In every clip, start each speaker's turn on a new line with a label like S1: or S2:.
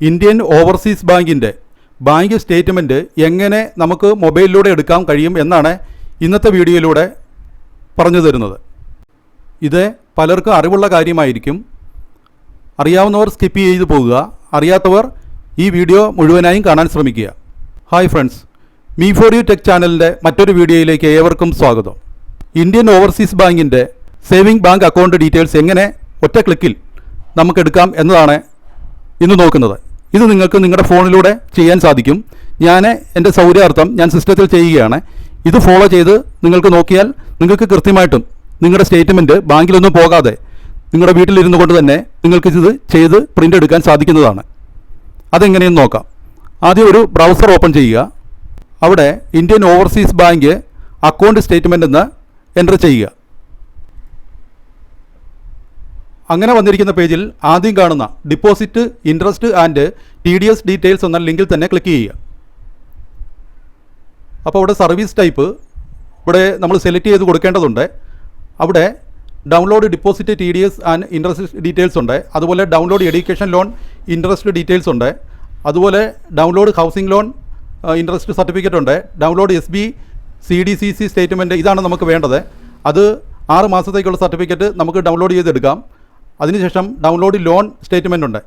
S1: Indian Overseas ബാങ്കിന്റെ bank statement എങ്ങനെ നമുക്ക് മൊബൈലിലൂടെ എടുക്കാൻ കഴിയും എന്നാണ് ഇന്നത്തെ വീഡിയോയിലൂടെ പറഞ്ഞു തരുന്നത്. ഇത് പലർക്കും അറിവുള്ള കാര്യമായിരിക്കും. അറിയാവുന്നവർ സ്കിപ്പ് ചെയ്ത് പോകുക അറിയാത്തവർ ഈ വീഡിയോ മുഴുവനായും കാണാൻ ശ്രമിക്കുക. Hi friends. Me for you tech ചാനലിന്റെ മറ്റൊരു വീഡിയോയിലേക്ക് ഏവർക്കും സ്വാഗതം. ഇന്ത്യൻ ഓവർസീസ് ബാങ്കിന്റെ സേവിംഗ് ബാങ്ക് അക്കൗണ്ട് ഡീറ്റെയിൽസ് എങ്ങനെ ഒറ്റ ക്ലിക്കിൽ നമുക്കെടുക്കാം എന്നതാണ് ഇന്ന് നോക്കുന്നത്. ഇത് നിങ്ങൾക്ക് നിങ്ങളുടെ ഫോണിലൂടെ ചെയ്യാൻ സാധിക്കും. ഞാൻ എന്റെ സൗകര്യാർത്ഥം ഞാൻ സിസ്റ്റത്തിൽ ചെയ്യുകയാണ്. ഇത് ഫോളോ ചെയ്ത് നിങ്ങൾക്ക് നോക്കിയാൽ നിങ്ങൾക്ക് കൃത്യമായിട്ടും നിങ്ങളുടെ സ്റ്റേറ്റ്മെന്റ് ബാങ്കിലൊന്നും പോകാതെ നിങ്ങളുടെ വീട്ടിലിരുന്നു കൊണ്ട് തന്നെ നിങ്ങൾക്ക് ഇത് ചെയ്ത് പ്രിന്റ് എടുക്കാൻ സാധിക്കുന്നതാണ്. അതെങ്ങനെയെന്ന് നോക്കാം. ആദ്യം ഒരു ബ്രൗസർ ഓപ്പൺ ചെയ്യുക. അവിടെ Indian Overseas bank account statement എന്ന് എന്റർ ചെയ്യുക. അങ്ങനെ വന്നിരിക്കുന്ന പേജിൽ ആദ്യം കാണുന്ന deposit interest and T D S details എന്ന ലിങ്കിൽ തന്നെ ക്ലിക്ക് ചെയ്യുക. അപ്പോൾ അവിടെ സർവീസ് ടൈപ്പ് ഇവിടെ നമ്മൾ സെലക്ട് ചെയ്ത് കൊടുക്കേണ്ടതുണ്ട്. അവിടെ download deposit T D S and interest details ഉണ്ട്. അതുപോലെ download education loan interest details ഉണ്ട്. അതുപോലെ download housing loan interest certificate ഉണ്ട്. Download S B C D C C statement ഇതാണ് നമുക്ക് വേണ്ടത്. അത് ആറ് മാസത്തേക്കുള്ള സർട്ടിഫിക്കറ്റ് നമുക്ക് ഡൗൺലോഡ് ചെയ്തെടുക്കാം. അതിനുശേഷം ഡൗൺലോഡ് ലോൺ സ്റ്റേറ്റ്മെന്റ് ഉണ്ട്.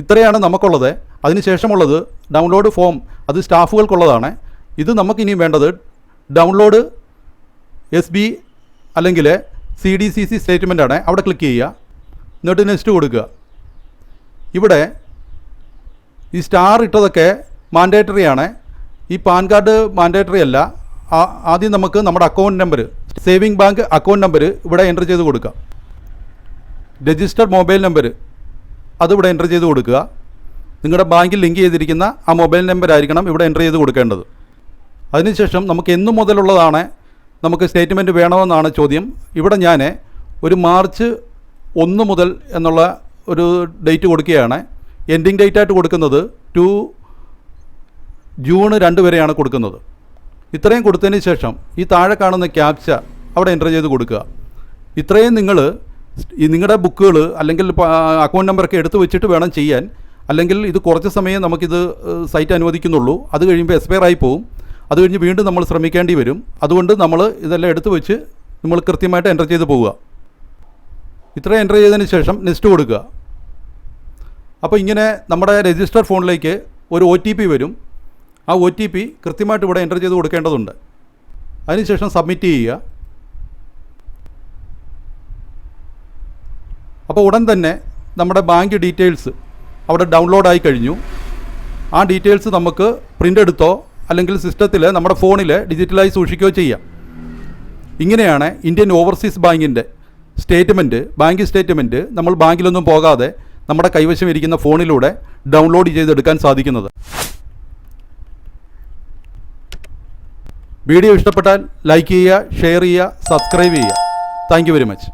S1: ഇത്രയാണ് നമുക്കുള്ളത്. അതിനുശേഷമുള്ളത് ഡൗൺലോഡ് ഫോം അത് സ്റ്റാഫുകൾക്കുള്ളതാണ്. ഇത് നമുക്കിനിയും വേണ്ടത് ഡൗൺലോഡ് എസ് ബി അല്ലെങ്കിൽ C D C C statement ആണ്. അവിടെ ക്ലിക്ക് ചെയ്യുക. എന്നിട്ട് നെക്സ്റ്റ് കൊടുക്കുക. ഇവിടെ ഈ സ്റ്റാർ ഇട്ടതൊക്കെ മാൻഡേറ്ററി ആണ്. ഈ പാൻ കാർഡ് മാൻഡേറ്ററി അല്ല. ആദ്യം നമുക്ക് നമ്മുടെ account number saving bank account number ഇവിടെ എന്റർ ചെയ്ത് കൊടുക്കുക രജിസ്റ്റർഡ് മൊബൈൽ നമ്പർ അതിവിടെ എന്റർ ചെയ്ത് കൊടുക്കുക. നിങ്ങളുടെ ബാങ്കിൽ ലിങ്ക് ചെയ്തിരിക്കുന്ന ആ മൊബൈൽ നമ്പർ ആയിരിക്കണം ഇവിടെ എന്റർ ചെയ്ത് കൊടുക്കേണ്ടത്. അതിനുശേഷം നമുക്ക് എന്നു മുതലുള്ളതാണ് നമുക്ക് സ്റ്റേറ്റ്മെന്റ് വേണമെന്നാണ് ചോദ്യം. ഇവിടെ ഞാൻ ഒരു മാർച്ച് ഒന്ന് മുതൽ എന്നുള്ള ഒരു ഡേറ്റ് കൊടുക്കുകയാണ്. എൻഡിങ് ഡേറ്റ് ആയിട്ട് കൊടുക്കുന്നത് ടു ജൂൺ രണ്ട് വരെയാണ് കൊടുക്കുന്നത്. ഇത്രയും കൊടുത്തതിന് ശേഷം ഈ താഴെ കാണുന്ന ക്യാപ്ച അവിടെ എന്റർ ചെയ്ത് കൊടുക്കുക. ഇത്രയും നിങ്ങൾ ഈ നിങ്ങളുടെ ബുക്കുകൾ അല്ലെങ്കിൽ അക്കൗണ്ട് നമ്പറൊക്കെ എടുത്തു വെച്ചിട്ട് വേണം ചെയ്യാൻ. അല്ലെങ്കിൽ ഇത് കുറച്ച് സമയം നമുക്കിത് സൈറ്റ് അനുവദിക്കുന്നുള്ളൂ. അത് കഴിയുമ്പോൾ എക്സ്പയർ ആയി പോകും അത് കഴിഞ്ഞ് വീണ്ടും നമ്മൾ ശ്രമിക്കേണ്ടി വരും. അതുകൊണ്ട് നമ്മൾ ഇതെല്ലാം എടുത്തു വെച്ച് നമ്മൾ കൃത്യമായിട്ട് എന്റർ ചെയ്ത് പോവുക. ഇത്ര എന്റർ ചെയ്തതിന് ശേഷം നെക്സ്റ്റ് കൊടുക്കുക. അപ്പോൾ ഇങ്ങനെ നമ്മുടെ രജിസ്റ്റർ ഫോണിലേക്ക് ഒരു ഒ ടി പി വരും. ആ ഒ ടി പി കൃത്യമായിട്ട് ഇവിടെ എന്റർ ചെയ്ത് കൊടുക്കേണ്ടതുണ്ട്. അതിനുശേഷം സബ്മിറ്റ് ചെയ്യുക. അപ്പോൾ ഉടൻ തന്നെ നമ്മുടെ ബാങ്ക് ഡീറ്റെയിൽസ് അവിടെ ഡൗൺലോഡ് ആയി കഴിഞ്ഞു. ആ ഡീറ്റെയിൽസ് നമുക്ക് പ്രിന്റ് എടുത്തോ അല്ലെങ്കിൽ സിസ്റ്റത്തിൽ നമ്മുടെ ഫോണിൽ ഡിജിറ്റലായി സൂക്ഷിക്കുകയോ ചെയ്യാം. ഇങ്ങനെയാണ് ഇന്ത്യൻ ഓവർസീസ് ബാങ്കിന്റെ സ്റ്റേറ്റ്മെന്റ് ബാങ്ക് സ്റ്റേറ്റ്മെന്റ് നമ്മൾ ബാങ്കിലൊന്നും പോകാതെ നമ്മുടെ കൈവശം ഇരിക്കുന്ന ഫോണിലൂടെ ഡൗൺലോഡ് ചെയ്തെടുക്കാൻ സാധിക്കുന്നത്. വീഡിയോ ഇഷ്ടപ്പെട്ടാൽ ലൈക്ക് ചെയ്യുക ഷെയർ ചെയ്യുക സബ്സ്ക്രൈബ് ചെയ്യുക. Thank very much